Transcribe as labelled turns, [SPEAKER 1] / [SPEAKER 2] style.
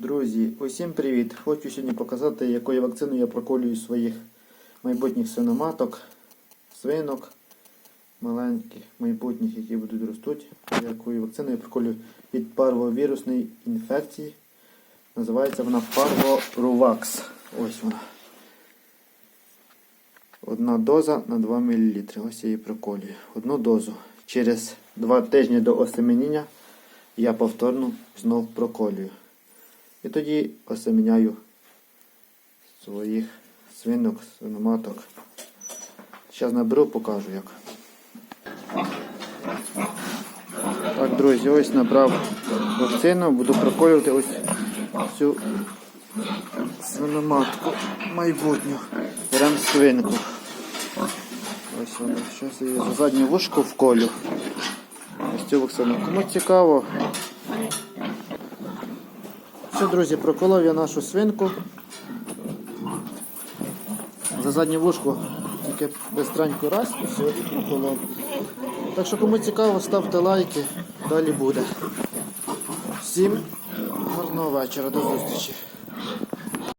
[SPEAKER 1] Друзі, усім привіт! Хочу сьогодні показати, якою вакциною я проколюю своїх майбутніх свиноматок, свинок, маленьких, майбутніх, які будуть ростуть. Якою вакциною я проколюю від парвовірусної інфекції. Називається вона Parvoruvax. Ось вона. Одна доза на 2 мл. Ось я її проколюю. Одну дозу. Через 2 тижні до осеменіння я повторно знов проколюю. І тоді осеміняю своїх свинок, свиноматок. Зараз наберу, покажу як. Так, друзі, ось набрав вакцину, буду проколювати ось цю свиноматку майбутню. Беремо свинку. Ось вона. Зараз її за заднє вушко вколю. Ось цю вакцину. Кому цікаво, все, друзі, проколов я нашу свинку. За заднє вушко тільки безстранько раз і все, і проколов. Так що кому цікаво, ставте лайки, далі буде. Всім гарного вечора, до зустрічі.